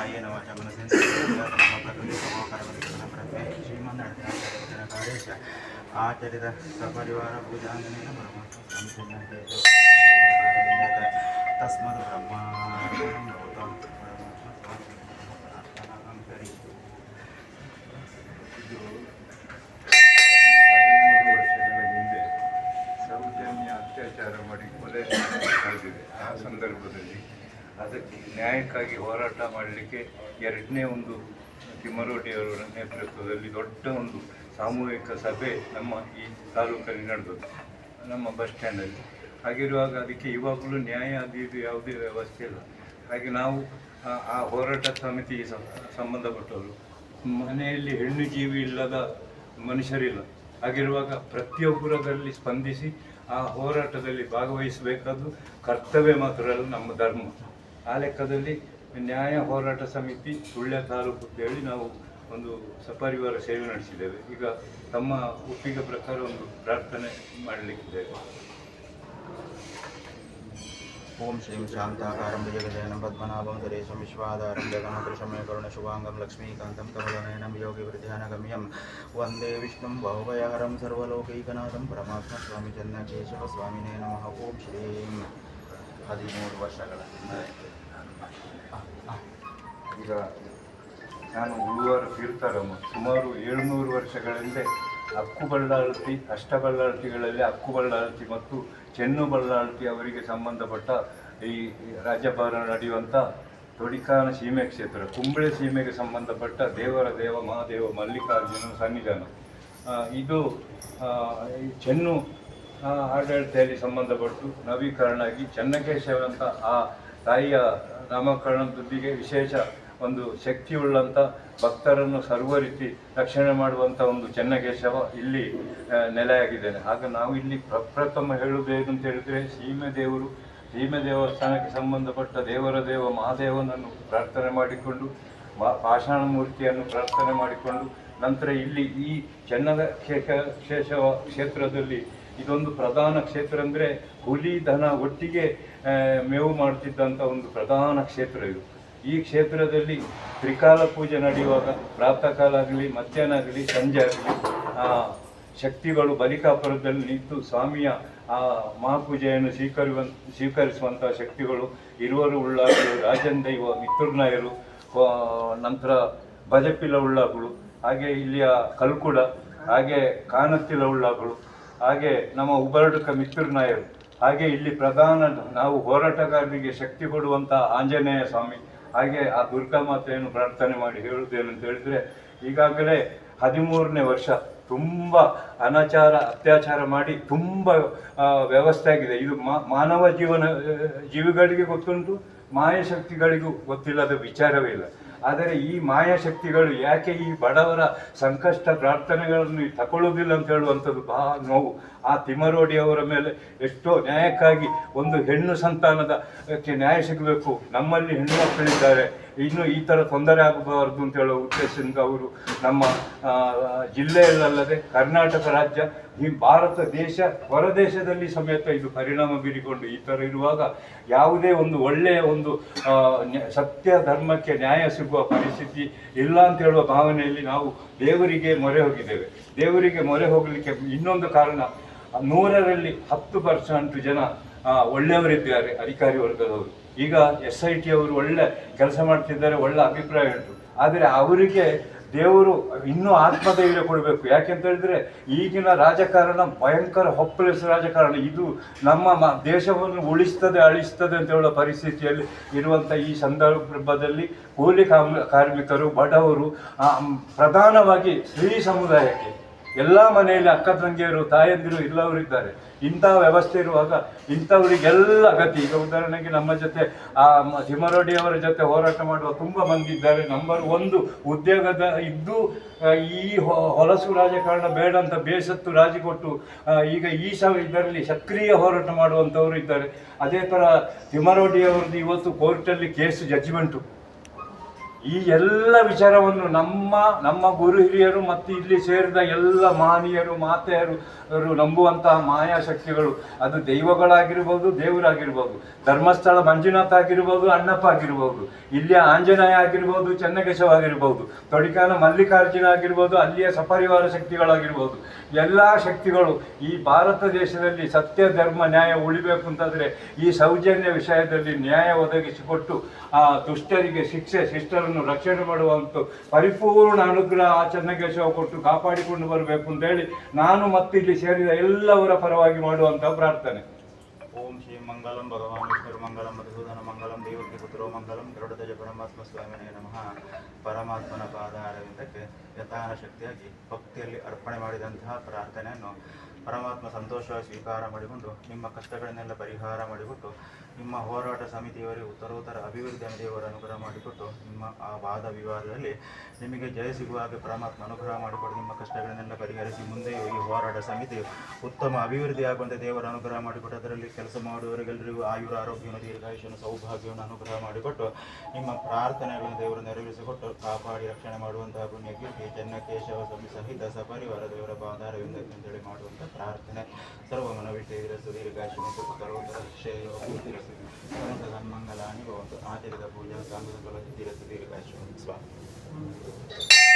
ಕಾಯೇನ ವಾಚ ಮನಸ್ಸಿಂದ ಪ್ರಕೃತಿ ಸ್ವಭಾವಕರವೇ ಶ್ರೀಮನ್ನಾರಾಯಣ ಆಚರಿತ ಸಪರಿವಾರ ಪೂಜಾಂಗನೇನ ಪರಮಾತ್ಮ ಸ್ವಾಮಿ ತಸ್ಮದ್ ಬ್ರಹ್ಮಾರ್ಪಣಂ ಹಿಂದೆ ಸೌಜನ್ಯ ಅತ್ಯಾಚಾರ ಮಾಡಿ ಕೊಲೆ ನಡೆದಿದೆ. ಆ ಸಂದರ್ಭದಲ್ಲಿ ಅದಕ್ಕೆ ನ್ಯಾಯಕ್ಕಾಗಿ ಹೋರಾಟ ಮಾಡಲಿಕ್ಕೆ ಎರಡನೇ ಒಂದು ತಿಮ್ಮರೋಟಿಯವರ ನೇತೃತ್ವದಲ್ಲಿ ದೊಡ್ಡ ಒಂದು ಸಾಮೂಹಿಕ ಸಭೆ ನಮ್ಮ ಈ ತಾಲೂಕಲ್ಲಿ ನಡೆದು ನಮ್ಮ ಬಸ್ ಸ್ಟ್ಯಾಂಡಲ್ಲಿ. ಹಾಗಿರುವಾಗ ಅದಕ್ಕೆ ಇವಾಗಲೂ ನ್ಯಾಯ ಅದು ಯಾವುದೇ ವ್ಯವಸ್ಥೆ ಇಲ್ಲ. ಹಾಗೆ ನಾವು ಆ- ಹೋರಾಟ ಸಮಿತಿ ಸಂಬಂಧಪಟ್ಟವರು, ಮನೆಯಲ್ಲಿ ಹೆಣ್ಣು ಜೀವಿ ಇಲ್ಲದ ಮನುಷ್ಯರಿಲ್ಲ. ಹಾಗಿರುವಾಗ ಪ್ರತಿಯೊಬ್ಬರದಲ್ಲಿ ಸ್ಪಂದಿಸಿ ಆ ಹೋರಾಟದಲ್ಲಿ ಭಾಗವಹಿಸಬೇಕಾದ್ದು ಕರ್ತವ್ಯ ಮಾತ್ರ ನಮ್ಮ ಧರ್ಮ. ಆ ಲೆಕ್ಕದಲ್ಲಿ ನ್ಯಾಯ ಹೋರಾಟ ಸಮಿತಿ ಸುಳ್ಯ ತಾಲೂಕು ಅಂತೇಳಿ ನಾವು ಒಂದು ಸಪರಿವಾರ ಸೇವೆ ನಡೆಸಿದ್ದೇವೆ. ಈಗ ತಮ್ಮ ಒಪ್ಪಿಗೆ ಪ್ರಕಾರ ಒಂದು ಪ್ರಾರ್ಥನೆ ಮಾಡಲಿಕ್ಕಿದ್ದೇವೆ. ಓಂ ಶ್ರೀಂ ಶಾಂತಾಕಾರಂ ಭುಜಗಜಯನಂ ಪದ್ಮನಾಭಂ ಸುರೇಶಂ ವಿಶ್ವಾಧಾರಂ ಜಗಮಕೃಷಮಯ ಕರುಣಶುಭಾಂಗಂ ಲಕ್ಷ್ಮೀಕಾಂತಂ ಕಮಲನಯನಂ ಯೋಗಿ ವೃದ್ಧಾನಗಮ್ಯಂ. ವಂದೇ ವಿಷ್ಣುಂ ಬಹುಭಯಹರಂ ಸರ್ವಲೋಕೈಕನಾಥಂ ಪರಮಾತ್ಮ ಸ್ವಾಮಿ ಚನ್ನಕೇಶವ ಸ್ವಾಮಿನೇ ನಮಃ. ಓಂ ಶ್ರೀಂ. ಹದಿಮೂರು ವರ್ಷಗಳ ಈಗ ನಾನು ಗುರುವಾರ ತೀರ್ಥರಮ್ಮ ಸುಮಾರು ಏಳುನೂರು ವರ್ಷಗಳ ಹಿಂದೆ ಅಕ್ಕು ಬಳ್ಳಾಳ್ತಿ, ಅಷ್ಟಬಳ್ಳಾಳ್ತಿಗಳಲ್ಲಿ ಅಕ್ಕು ಬಳ್ಳಾಳ್ತಿ ಮತ್ತು ಚೆನ್ನು ಬಳ್ಳಾಳ್ತಿ ಅವರಿಗೆ ಸಂಬಂಧಪಟ್ಟ ಈ ರಾಜ್ಯಭಾರ ನಡೆಯುವಂಥ ತೊಡಿಕಾನ ಸೀಮೆ ಕ್ಷೇತ್ರ, ಕುಂಬಳೆ ಸೀಮೆಗೆ ಸಂಬಂಧಪಟ್ಟ ದೇವರ ದೇವ ಮಹಾದೇವ ಮಲ್ಲಿಕಾರ್ಜುನ ಸನ್ನಿಧಾನ. ಇದು ಚೆನ್ನು ಆಡಳಿತದಲ್ಲಿ ಸಂಬಂಧಪಟ್ಟು ನವೀಕರಣ ಆಗಿ ಚೆನ್ನಕೇಶವ ಅಂತ ಆ ತಾಯಿಯ ನಾಮಕರಣದೊಂದಿಗೆ ವಿಶೇಷ ಒಂದು ಶಕ್ತಿಯುಳ್ಳಂಥ ಭಕ್ತರನ್ನು ಸರ್ವ ರೀತಿ ರಕ್ಷಣೆ ಮಾಡುವಂಥ ಒಂದು ಚೆನ್ನಕೇಶವ ಇಲ್ಲಿ ನೆಲೆಯಾಗಿದ್ದೇನೆ. ಆಗ ನಾವು ಇಲ್ಲಿ ಪ್ರಪ್ರಥಮ ಹೇಳುವುದೇನು ಅಂತ ಹೇಳಿದ್ರೆ ಸೀಮೆ ದೇವರು, ಸೀಮೆ ದೇವಸ್ಥಾನಕ್ಕೆ ಸಂಬಂಧಪಟ್ಟ ದೇವರ ದೇವ ಮಹಾದೇವನನ್ನು ಪ್ರಾರ್ಥನೆ ಮಾಡಿಕೊಂಡು ಪಾಷಾಣ ಮೂರ್ತಿಯನ್ನು ಪ್ರಾರ್ಥನೆ ಮಾಡಿಕೊಂಡು ನಂತರ ಇಲ್ಲಿ ಈ ಚೆನ್ನದ ಶೇಷ- ಕ್ಷೇತ್ರದಲ್ಲಿ ಇದೊಂದು ಪ್ರಧಾನ ಕ್ಷೇತ್ರ ಅಂದರೆ ಹುಲಿ, ದನ ಒಟ್ಟಿಗೆ ಮೇವು ಮಾಡ್ತಿದ್ದಂಥ ಒಂದು ಪ್ರಧಾನ ಕ್ಷೇತ್ರ ಇದು. ಈ ಕ್ಷೇತ್ರದಲ್ಲಿ ತ್ರಿಕಾಲ ಪೂಜೆ ನಡೆಯುವಾಗ ಪ್ರಾತಃ ಕಾಲ ಆಗಲಿ, ಮಧ್ಯಾಹ್ನ ಆಗಲಿ, ಸಂಜೆ ಆಗಲಿ ಶಕ್ತಿಗಳು ಬಲಿಕಾಪುರದಲ್ಲಿ ನಿಂತು ಸ್ವಾಮಿಯ ಆ ಮಹಾಪೂಜೆಯನ್ನು ಸ್ವೀಕರಿಸುವ ಸ್ವೀಕರಿಸುವಂಥ ಶಕ್ತಿಗಳು ಇರುವರು ಉಳ್ಳಾಗಳು ರಾಜನ್ ದೈವ, ಮಿತ್ರನಾಯರು ನಂತರ ಬಜಪಿಲ ಉಳ್ಳಾಗಳು ಹಾಗೆ ಇಲ್ಲಿಯ ಕಲ್ಕುಡ, ಹಾಗೆ ಕಾನತ್ತಿಲ ಉಳ್ಳಾಗಳು ಹಾಗೆ ನಮ್ಮ ಉಬರಡುಕ ಮಿತ್ತುರ್ನಾಯರು ಹಾಗೆ ಇಲ್ಲಿ ಪ್ರಧಾನ ನಾವು ಹೋರಾಟಗಾರರಿಗೆ ಶಕ್ತಿ ಕೊಡುವಂತಹ ಆಂಜನೇಯ ಸ್ವಾಮಿ, ಹಾಗೆ ಆ ದುರ್ಗಾ ಮಾತೆಯನ್ನು ಪ್ರಾರ್ಥನೆ ಮಾಡಿ ಹೇಳುವುದೇನು ಅಂತ ಹೇಳಿದ್ರೆ, ಈಗಾಗಲೇ ಹದಿಮೂರನೇ ವರ್ಷ ತುಂಬ ಅನಾಚಾರ, ಅತ್ಯಾಚಾರ ಮಾಡಿ ತುಂಬ ವ್ಯವಸ್ಥೆ ಆಗಿದೆ. ಇದು ಮಾನವ ಜೀವನ, ಜೀವಿಗಳಿಗೆ ಗೊತ್ತುಂಟು ಮಾಯಶಕ್ತಿಗಳಿಗೂ ಗೊತ್ತಿಲ್ಲದ ವಿಚಾರವೇ ಇಲ್ಲ. ಆದರೆ ಈ ಮಾಯಾಶಕ್ತಿಗಳು ಯಾಕೆ ಈ ಬಡವರ ಸಂಕಷ್ಟ ಪ್ರಾರ್ಥನೆಗಳನ್ನು ತಗೊಳ್ಳೋದಿಲ್ಲ ಅಂತ ಹೇಳುವಂಥದ್ದು ಬಹಳ ನೋವು. ಆ ತಿಮರೋಡಿ ಅವರ ಮೇಲೆ ಎಷ್ಟೋ ನ್ಯಾಯಕ್ಕಾಗಿ ಒಂದು ಹೆಣ್ಣು ಸಂತಾನದ ನ್ಯಾಯ ಸಿಗಬೇಕು. ನಮ್ಮಲ್ಲಿ ಹೆಣ್ಣು ಮಕ್ಕಳಿದ್ದಾರೆ. ಇನ್ನು ಈ ಥರ ತೊಂದರೆ ಆಗಬಾರ್ದು ಅಂತ ಹೇಳೋ ಉದ್ದೇಶದಿಂದ ಅವರು ನಮ್ಮ ಜಿಲ್ಲೆಯಲ್ಲದೆ ಕರ್ನಾಟಕ ರಾಜ್ಯ, ಈ ಭಾರತ ದೇಶ, ಹೊರದೇಶದಲ್ಲಿ ಸಮೇತ ಇದು ಪರಿಣಾಮ ಬೀರಿಕೊಂಡು ಈ ಥರ ಇರುವಾಗ ಯಾವುದೇ ಒಂದು ಒಳ್ಳೆಯ ಒಂದು ಸತ್ಯ ಧರ್ಮಕ್ಕೆ ನ್ಯಾಯ ಸಿಗುವ ಪರಿಸ್ಥಿತಿ ಇಲ್ಲ ಅಂತ ಹೇಳುವ ಭಾವನೆಯಲ್ಲಿ ನಾವು ದೇವರಿಗೆ ಮೊರೆ ಹೋಗಿದ್ದೇವೆ. ದೇವರಿಗೆ ಮೊರೆ ಹೋಗಲಿಕ್ಕೆ ಇನ್ನೊಂದು ಕಾರಣ ನೂರರಲ್ಲಿ ಹತ್ತು ಪರ್ಸೆಂಟ್ ಜನ ಒಳ್ಳೆಯವರಿದ್ದಾರೆ ಅಧಿಕಾರಿ ವರ್ಗದವರು. ಈಗ ಎಸ್ ಐ ಟಿ ಅವರು ಒಳ್ಳೆ ಕೆಲಸ ಮಾಡ್ತಿದ್ದಾರೆ, ಒಳ್ಳೆ ಅಭಿಪ್ರಾಯ ಉಂಟು. ಆದರೆ ಅವರಿಗೆ ದೇವರು ಇನ್ನೂ ಆತ್ಮಧೈರ್ಯ ಕೊಡಬೇಕು. ಯಾಕೆಂತ ಹೇಳಿದ್ರೆ ಈಗಿನ ರಾಜಕಾರಣ ಭಯಂಕರ ಹೊಪ್ಪಲೆಸ್ ರಾಜಕಾರಣ. ಇದು ನಮ್ಮ ಮ- ದೇಶವನ್ನು ಉಳಿಸ್ತದೆ, ಅಳಿಸ್ತದೆ ಅಂತ ಹೇಳೋ ಪರಿಸ್ಥಿತಿಯಲ್ಲಿ ಇರುವಂಥ ಈ ಸಂದರ್ಭದಲ್ಲಿ ಕೂಲಿ ಕಾರ್ಮಿಕರು, ಬಡವರು ಪ್ರಧಾನವಾಗಿ ಸ್ತ್ರೀ ಸಮುದಾಯಕ್ಕೆ ಎಲ್ಲ ಮನೆಯಲ್ಲಿ ಅಕ್ಕ ತಂಗಿಯರು, ತಾಯಂದಿರು ಎಲ್ಲವರು ಇದ್ದಾರೆ ಇಂತಹ ವ್ಯವಸ್ಥೆ ಇರುವಾಗ ಇಂಥವರಿಗೆಲ್ಲ ಗತಿ ಈಗ ಉದಾಹರಣೆಗೆ ನಮ್ಮ ಜೊತೆ, ಆ ಅವರ ಜೊತೆ ಹೋರಾಟ ಮಾಡುವ ತುಂಬ ಮಂದಿ ಇದ್ದಾರೆ. ನಂಬರ್ ಒಂದು, ಉದ್ಯೋಗದ ಇದ್ದು ಈ ಹೊಲಸು ರಾಜಕಾರಣ ಬೇಡ ಅಂತ ಬೇಸತ್ತು ರಾಜಿ ಕೊಟ್ಟು ಈಗ ಈ ಸಹ ಇದರಲ್ಲಿ ಸಕ್ರಿಯ ಹೋರಾಟ ಮಾಡುವಂಥವರು ಇದ್ದಾರೆ. ಅದೇ ಥರ ಅವರದ್ದು ಇವತ್ತು ಕೋರ್ಟಲ್ಲಿ ಕೇಸ್ ಜಡ್ಜ್ಮೆಂಟು ಈ ಎಲ್ಲ ವಿಚಾರವನ್ನು ನಮ್ಮ ನಮ್ಮ ಗುರು ಹಿರಿಯರು ಮತ್ತು ಇಲ್ಲಿ ಸೇರಿದ ಎಲ್ಲ ಮಾನಿಯರು, ಮಾತೆಯರು ಅವರು ನಂಬುವಂತಹ ಮಾಯಾಶಕ್ತಿಗಳು. ಅದು ದೈವಗಳಾಗಿರ್ಬೋದು, ದೇವರಾಗಿರ್ಬೋದು. ಧರ್ಮಸ್ಥಳ ಮಂಜುನಾಥ ಆಗಿರ್ಬೋದು, ಅಣ್ಣಪ್ಪ ಆಗಿರ್ಬೋದು. ಇಲ್ಲಿಯ ಆಂಜನೇಯ ಆಗಿರ್ಬೋದು, ಚೆನ್ನಕೇಶವ ಆಗಿರ್ಬೋದು. ತೊಡಿಕಾನ ಮಲ್ಲಿಕಾರ್ಜುನ ಆಗಿರ್ಬೋದು, ಅಲ್ಲಿಯ ಸಪರಿವಾರ ಶಕ್ತಿಗಳಾಗಿರ್ಬೋದು. ಎಲ್ಲ ಶಕ್ತಿಗಳು ಈ ಭಾರತ ದೇಶದಲ್ಲಿ ಸತ್ಯ, ಧರ್ಮ, ನ್ಯಾಯ ಉಳಿಬೇಕು ಅಂತಂದರೆ ಈ ಸೌಜನ್ಯ ವಿಷಯದಲ್ಲಿ ನ್ಯಾಯ ಒದಗಿಸಿಕೊಟ್ಟು ಆ ದುಷ್ಟರಿಗೆ ಶಿಕ್ಷೆ ಶಿಷ್ಟರನ್ನು ರಕ್ಷಣೆ ಮಾಡುವಂಥ ಪರಿಪೂರ್ಣ ಅನುಗ್ರಹ ಆ ಚೆನ್ನಕೇಶವ ಕೊಟ್ಟು ಕಾಪಾಡಿಕೊಂಡು ಬರಬೇಕು ಅಂತ ಹೇಳಿ ನಾನು ಮತ್ತು ಇಲ್ಲಿ ಸೇರಿದ ಎಲ್ಲವರ ಪರವಾಗಿ ಮಾಡುವಂತಹ ಪ್ರಾರ್ಥನೆ. ಓಂ ಶ್ರೀ ಮಂಗಲಂ ಭಗವಾನ್ ವಿಷ್ಣು ಮಂಗಲಂ ಮಧುಸೂದನ ಮಂಗಲಂ ದೇವಕ್ಕೆ ಪುತ್ರೋ ಮಂಗಲಂ ಗರುಡಧ್ವಜ ಪರಮಾತ್ಮ ಸ್ವಾಮಿನೇ ನಮಃ. ಪರಮಾತ್ಮನ ಪಾದ ಅರವಿಂದಕ್ಕೆ ಯಥಾಶಕ್ತಿಯಾಗಿ ಭಕ್ತಿಯಲ್ಲಿ ಅರ್ಪಣೆ ಮಾಡಿದಂತಹ ಪ್ರಾರ್ಥನೆಯನ್ನು ಪರಮಾತ್ಮ ಸಂತೋಷವಾಗಿ ಸ್ವೀಕಾರ ಮಾಡಿಕೊಂಡು, ನಿಮ್ಮ ಕಷ್ಟಗಳನ್ನೆಲ್ಲ ಪರಿಹಾರ ಮಾಡಿಕೊಟ್ಟು ನಿಮ್ಮ ಹೋರಾಟ ಸಮಿತಿಯವರಿಗೆ ಉತ್ತರೋತ್ತರ ಅಭಿವೃದ್ಧಿ ದೇವರ ಅನುಗ್ರಹ ಮಾಡಿಕೊಟ್ಟು, ನಿಮ್ಮ ಆ ವಾದ ವಿವಾದದಲ್ಲಿ ನಿಮಗೆ ಜಯ ಸಿಗುವ ಹಾಗೆ ಪರಮಾತ್ಮ ಅನುಗ್ರಹ ಮಾಡಿಕೊಟ್ಟು ನಿಮ್ಮ ಕಷ್ಟಗಳನ್ನೆಲ್ಲ ಪರಿಹರಿಸಿ ಮುಂದೆ ಈ ಹೋರಾಟ ಸಮಿತಿ ಉತ್ತಮ ಅಭಿವೃದ್ಧಿ ಆಗುವಂತೆ ದೇವರ ಅನುಗ್ರಹ ಮಾಡಿಕೊಟ್ಟು, ಅದರಲ್ಲಿ ಕೆಲಸ ಮಾಡುವವರಿಗೆಲ್ಲರಿಗೂ ಆಯುರ ಆರೋಗ್ಯವನ್ನು ದೀರ್ಘಾಯುಷನ ಸೌಭಾಗ್ಯವನ್ನು ಅನುಗ್ರಹ ಮಾಡಿಕೊಟ್ಟು, ನಿಮ್ಮ ಪ್ರಾರ್ಥನೆಗಳನ್ನು ದೇವರು ನೆರವೇರಿಸಿಕೊಟ್ಟು, ಕಾಪಾಡಿ ರಕ್ಷಣೆ ಮಾಡುವಂತಹ ಪುಣ್ಯಕ್ಕೆ ಜನ್ನ ಸಮಿ ಸಹಿತ ಸಪರಿವಾರ ದೇವರ ಬಾಧಾರವಿಂದ ಮಾಡುವಂಥ ಪ್ರಾರ್ಥನೆ. ಸರ್ವಮನವಿಷಯರಸ್ತು ದೀರ್ಘಾಯುಷ್ಯ ಮತ್ತು ಸರ್ವೋತ್ತರ ಶ್ರೇಯ ಪೂಜಾ ಸನ್ಮಂಗಲಾನಿ ಭವಂತು. ಸ್ವಾಮಿ.